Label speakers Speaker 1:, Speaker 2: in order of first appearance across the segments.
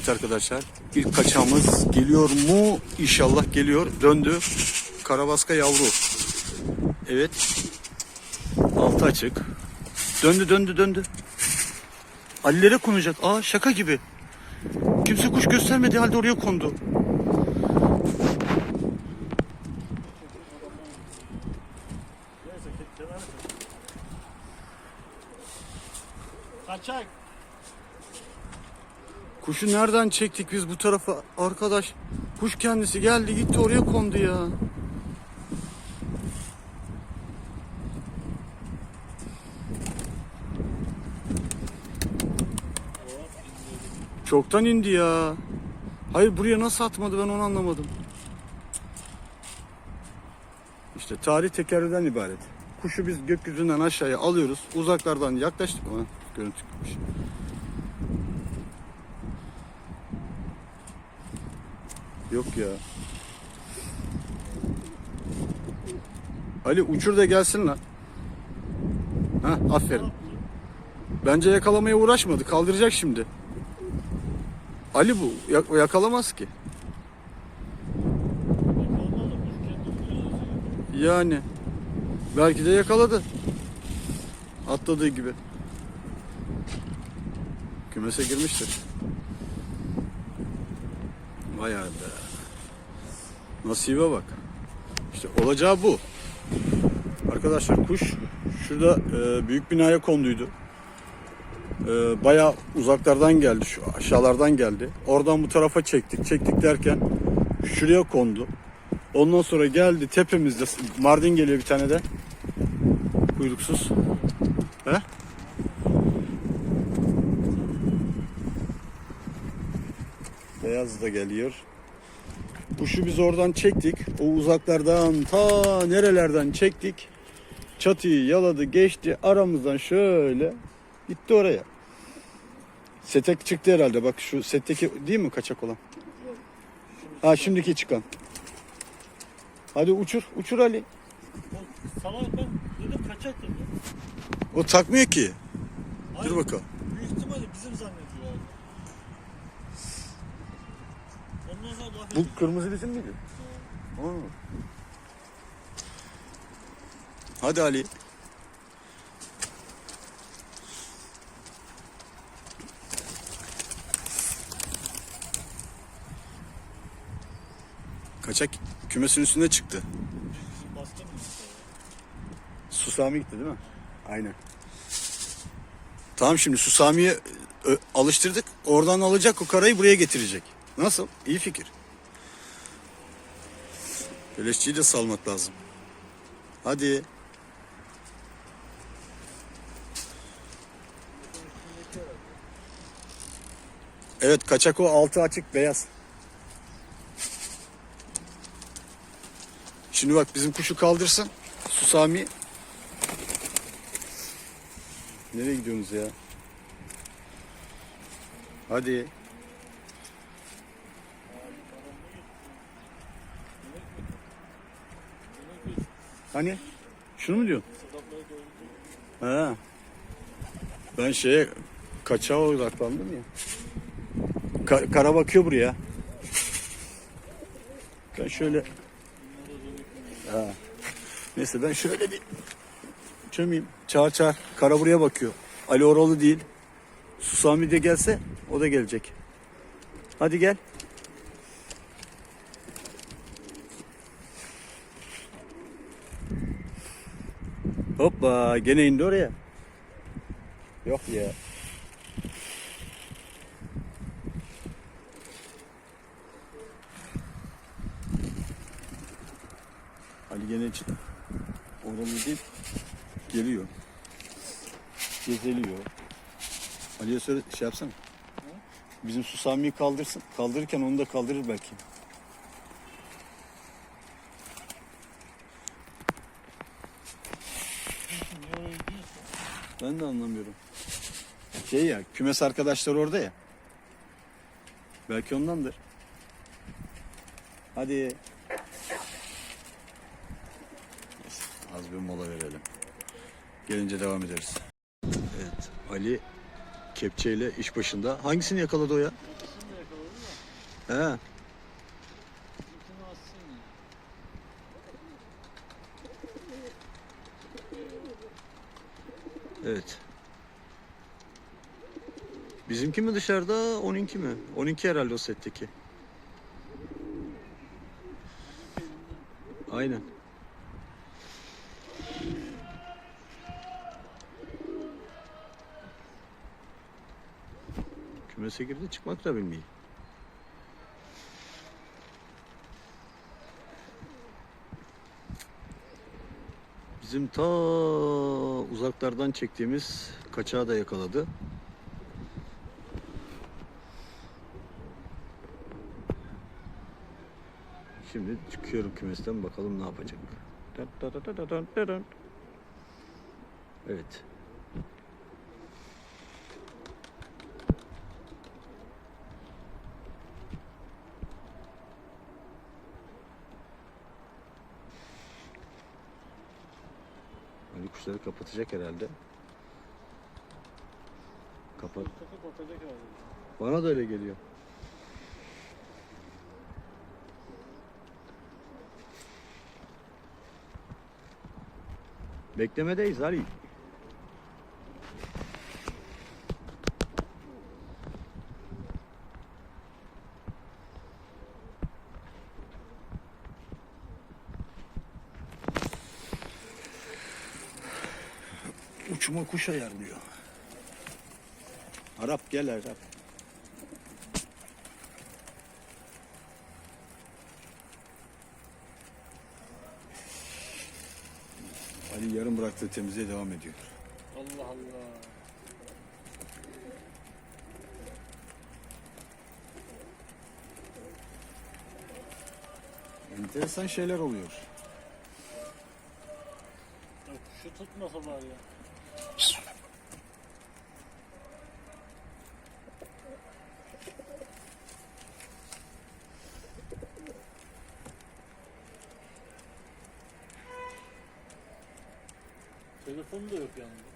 Speaker 1: Evet arkadaşlar ilk kaçağımız geliyor mu? İnşallah geliyor. Döndü. Karabaska yavru. Evet. Altı açık. Döndü döndü döndü. Alilere konacak. Aa şaka gibi. Kimse kuş göstermediği halde oraya kondu.
Speaker 2: Kaçak.
Speaker 1: Kuşu nereden çektik biz bu tarafa arkadaş? Kuş kendisi geldi gitti oraya kondu ya. Çoktan indi ya. Hayır buraya nasıl atmadı ben onu anlamadım. İşte tarih tekerrürden ibaret. Kuşu biz gökyüzünden aşağıya alıyoruz. Uzaklardan yaklaştık ona. Görüntü gitmiş. Yok ya. Ali uçur da gelsin lan. Ha aferin. Bence yakalamaya uğraşmadı. Kaldıracak şimdi. Ali bu. Ya- yakalamaz ki. Yani. Belki de yakaladı. Atladığı gibi. Kümese girmiştir. Vay be. Nasibe bak. İşte olacağı bu. Arkadaşlar kuş şurada e, büyük binaya konduydu. E, Baya uzaklardan geldi, şu aşağılardan geldi. Oradan bu tarafa çektik. Çektik derken şuraya kondu. Ondan sonra geldi tepemizde Mardin geliyor bir tane de. Kuyruksuz. He? Beyaz da geliyor. Kuşu biz oradan çektik. O uzaklardan ta nerelerden çektik. Çatıyı yaladı geçti aramızdan şöyle gitti oraya. Setek çıktı herhalde. Bak şu setteki değil mi kaçak olan? Ha şimdiki çıkan. Hadi uçur, uçur Ali.
Speaker 2: O Salak ben dedim kaçak dedim.
Speaker 1: O takmıyor ki.
Speaker 2: Hayır,
Speaker 1: Dur bakalım.
Speaker 2: Büyük ihtimalle bizim zannediyor abi. Ondan sonra laf
Speaker 1: Bu kırmızı bizim miydi? Aa. Hadi Ali. Kaçak kümesin üstüne çıktı. Susami gitti değil mi? Aynen. Tamam şimdi Susami'ye alıştırdık. Oradan alacak o karayı buraya getirecek. Nasıl? İyi fikir. Beleşçiyi de salmak lazım. Hadi. Evet kaçak o altı açık beyaz. Şimdi bak bizim kuşu kaldırsın. Susami. Nereye gidiyorsunuz ya? Hadi. Hani? Şunu mu diyorsun? Ha. Ben şeye kaçağa odaklandım ya. Ka- kara bakıyor buraya. Ben şöyle Ha. Neyse ben şöyle bir çömeyim. Çağır çağır. Kara buraya bakıyor. Ali oralı değil. Susami de gelse o da gelecek. Hadi gel. Hoppa gene indi oraya. Yok ya. Ali gene için oralı değil. Geliyor. Gezeliyor. Ali'ye söyle şey yapsana. Bizim Susami'yi kaldırsın. Kaldırırken onu da kaldırır belki. Ben de anlamıyorum. Şey ya, kümes arkadaşlar orada ya. Belki ondandır. Hadi. Az bir mola verelim. Gelince devam ederiz. Evet, Ali kepçeyle iş başında. Hangisini yakaladı o ya? He. Evet. Bizimki mi dışarıda, onunki mi? Onunki herhalde o setteki. Aynen. Kümese girdi çıkmak da bilmiyor. Bizim ta uzaklardan çektiğimiz kaçağı da yakaladı. Şimdi çıkıyorum kümesten bakalım ne yapacak. Evet. Kuşları kapatacak herhalde. Kapat. Bana da öyle geliyor. Beklemedeyiz Ali. Uçma kuş ayarlıyor. Arap gel Arap. Ali yarım bıraktığı temizliğe devam ediyor.
Speaker 2: Allah Allah.
Speaker 1: Enteresan şeyler oluyor.
Speaker 2: Ya kuşu tutmasa var ya. Telefonu da yok yanında.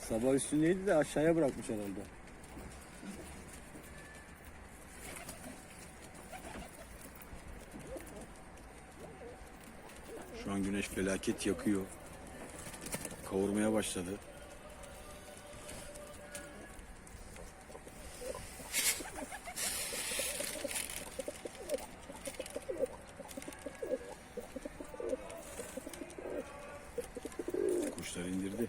Speaker 1: Sabah üstündeydi de aşağıya bırakmış herhalde. Şu an güneş felaket yakıyor. Kavurmaya başladı. Kuşlar indirdi.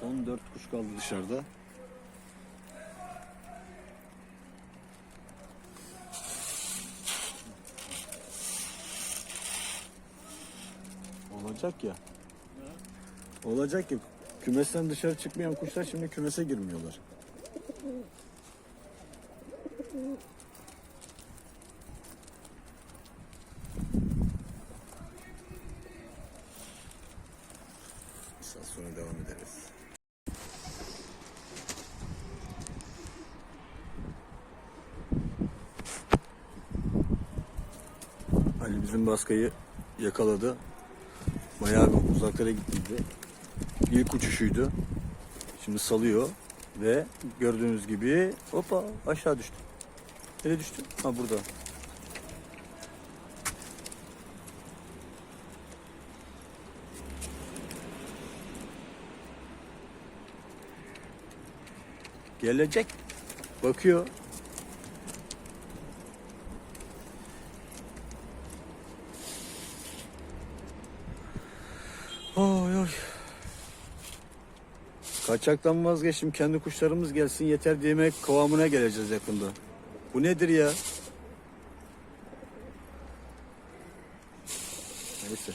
Speaker 1: Son dört kuş kaldı dışarıda. Olacak ya. Olacak ya. Kümesten dışarı çıkmayan kuşlar şimdi kümese girmiyorlar. Bir saat sonra devam ederiz. Ali bizim baskayı yakaladı. Bayağı bir uzaklara gittiydi. İlk uçuşuydu. Şimdi salıyor ve gördüğünüz gibi hoppa aşağı düştü. Nereye düştü? Ha burada. Gelecek. Bakıyor. Kaçaktan vazgeçtim. Kendi kuşlarımız gelsin yeter demek kıvamına geleceğiz yakında. Bu nedir ya? Neyse.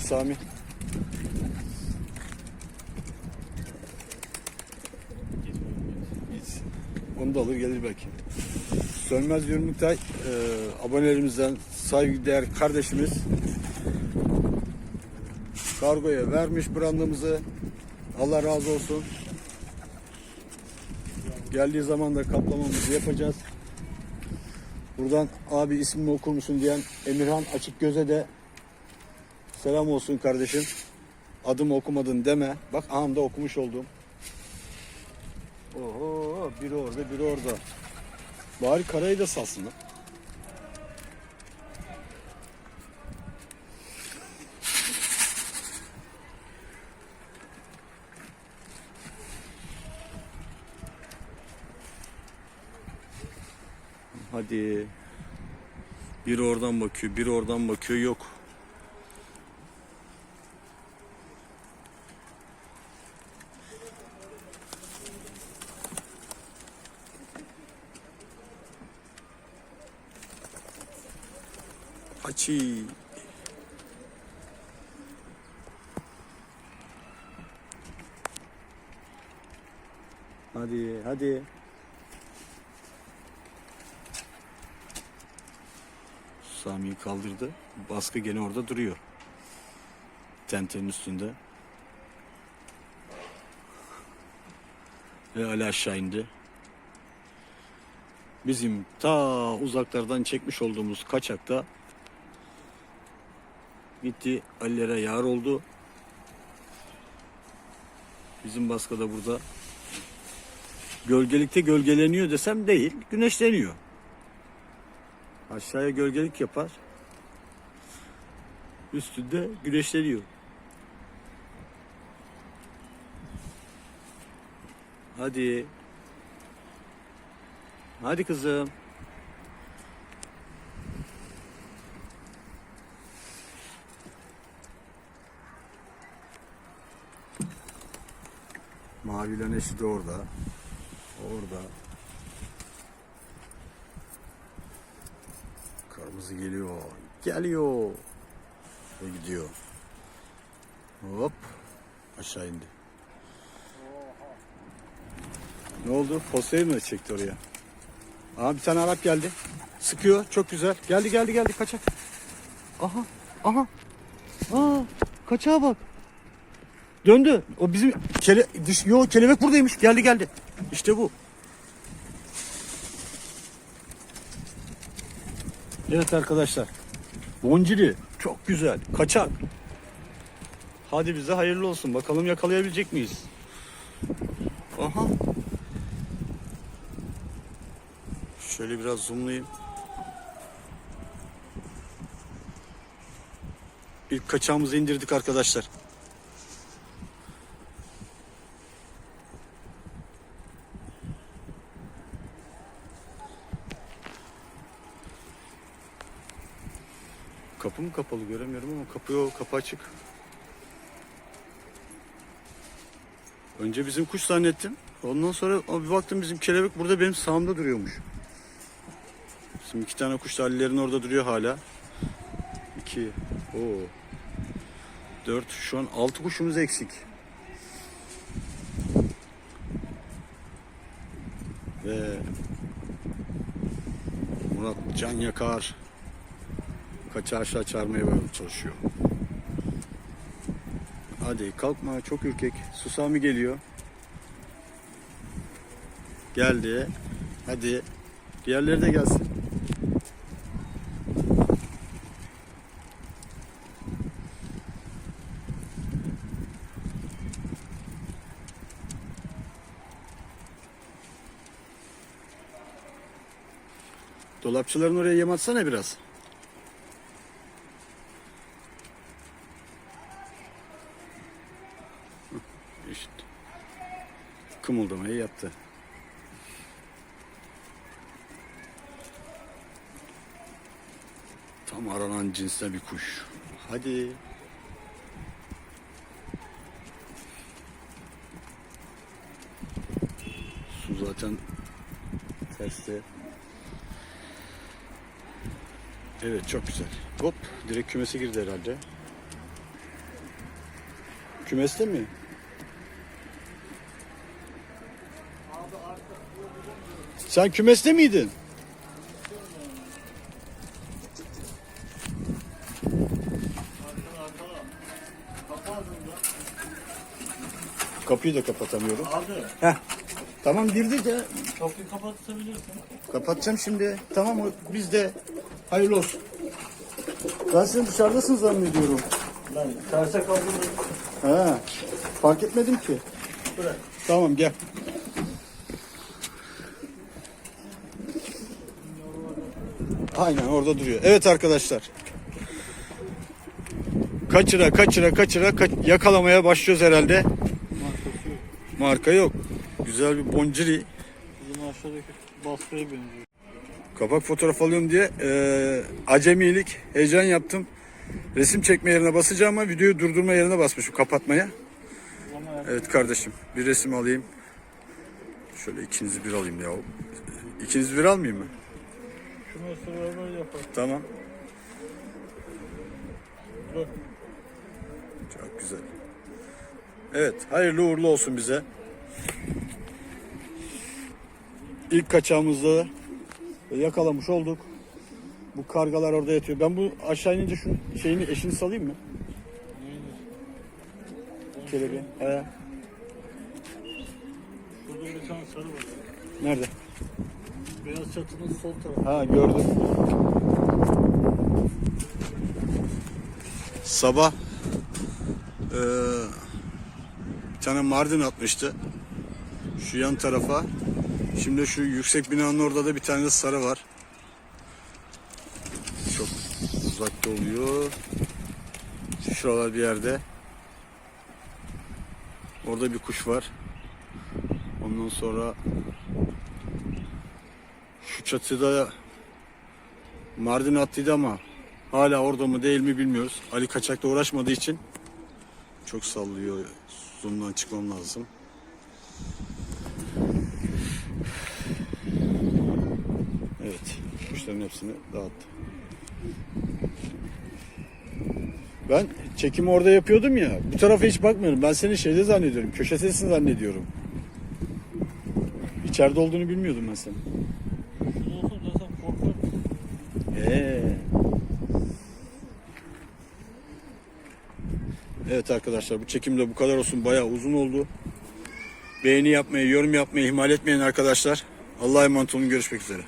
Speaker 1: Sami. Onu da alır gelir belki. Sönmez Yurmuktay e, abonelerimizden saygıdeğer kardeşimiz kargoya vermiş brandımızı. Allah razı olsun. Geldiği zaman da kaplamamızı yapacağız. Buradan abi ismini okur musun diyen Emirhan Açık Göze de selam olsun kardeşim. Adımı okumadın deme. Bak anında okumuş oldum. Oho biri orada biri orada. Bari karayı da salsın lan. Hadi. Biri oradan bakıyor, biri oradan bakıyor. Yok. Açı. Hadi, hadi. Sami'yi kaldırdı. Baskı gene orada duruyor. Tentenin üstünde. Ve Ali aşağı indi. Bizim ta uzaklardan çekmiş olduğumuz kaçakta gitti Ali'lere yar oldu. Bizim baskı da burada gölgelikte gölgeleniyor desem değil, güneşleniyor. Aşağıya gölgelik yapar. Üstünde güneşleniyor. Hadi. Hadi kızım. Mavi eşi de orada. Orada. Kırmızı geliyor. Geliyor. Ve gidiyor. Hop. Aşağı indi. Ne oldu? Postayı mı çekti oraya? Aha bir tane Arap geldi. Sıkıyor. Çok güzel. Geldi geldi geldi. Kaçak. Aha. Aha. Aa, kaçağa bak. Döndü. O bizim kele dış yo kelebek buradaymış. Geldi geldi. İşte bu. Evet arkadaşlar. Boncili çok güzel. Kaçak. Hadi bize hayırlı olsun. Bakalım yakalayabilecek miyiz? Aha. Şöyle biraz zoomlayayım. İlk kaçağımızı indirdik arkadaşlar. Kapı mı kapalı göremiyorum ama kapı yok, kapı açık. Önce bizim kuş zannettim. Ondan sonra bir baktım bizim kelebek burada benim sağımda duruyormuş. Bizim iki tane kuş da Ali'lerin orada duruyor hala. İki, o, dört, şu an altı kuşumuz eksik. Ve Murat Can Yakar kaça aşağı çağırmaya çalışıyor. Hadi kalkma çok ürkek. Susami geliyor. Geldi. Hadi. Diğerleri de gelsin. Dolapçıların oraya yem atsana biraz. İşte. Kımıldamayı yaptı. Tam aranan cinste bir kuş. Hadi. Su zaten terste. Evet çok güzel. Hop direkt kümese girdi herhalde. Kümeste mi? Sen kümeste miydin? Kapıyı da kapatamıyorum.
Speaker 2: Abi.
Speaker 1: Heh. Tamam girdik ya.
Speaker 2: Kapıyı kapatabilirsin.
Speaker 1: Kapatacağım şimdi. Tamam biz de hayırlı olsun. Ben seni dışarıdasın zannediyorum.
Speaker 2: Ben terse kaldım.
Speaker 1: He. Fark etmedim ki.
Speaker 2: Bırak.
Speaker 1: Tamam gel. Aynen orada duruyor. Evet arkadaşlar. Kaçıra kaçıra kaçıra kaç- yakalamaya başlıyoruz herhalde. Marka yok. Güzel bir bonciri.
Speaker 2: Bizim aşağıdaki baskıya benziyor.
Speaker 1: Kapak fotoğraf alıyorum diye eee, acemilik, heyecan yaptım. Resim çekme yerine basacağım ama videoyu durdurma yerine basmışım kapatmaya. Evet kardeşim bir resim alayım. Şöyle ikinizi bir alayım ya. İkinizi bir almayayım mı?
Speaker 2: Isırığa böyle yapar.
Speaker 1: Tamam.
Speaker 2: Dur.
Speaker 1: Çok güzel. Evet hayırlı uğurlu olsun bize. İlk kaçağımızda yakalamış olduk. Bu kargalar orada yatıyor. Ben bu aşağı inince şu şeyini eşini salayım mı? Kelebeği. He.
Speaker 2: Şurada bir tane sarı var.
Speaker 1: Nerede?
Speaker 2: Beyaz çatının sol tarafı.
Speaker 1: Ha gördüm. Sabah eee bir tane Mardin atmıştı. Şu yan tarafa. Şimdi şu yüksek binanın orada da bir tane de sarı var. Çok uzakta oluyor. Şuralar bir yerde. Orada bir kuş var. Ondan sonra çatıda Mardin attıydı ama hala orada mı değil mi bilmiyoruz. Ali kaçakla uğraşmadığı için çok sallıyor. Zoom'dan çıkmam lazım. Evet. Kuşların hepsini dağıttı. Ben çekimi orada yapıyordum ya. Bu tarafa hiç bakmıyorum. Ben seni şeyde zannediyorum. Köşesesin zannediyorum. İçeride olduğunu bilmiyordum ben senin.
Speaker 2: Şurada olsa zaten korkar.
Speaker 1: Ee. Evet arkadaşlar bu çekim de bu kadar olsun. Bayağı uzun oldu. Beğeni yapmayı, yorum yapmayı ihmal etmeyin arkadaşlar. Allah'a emanet olun. Görüşmek üzere.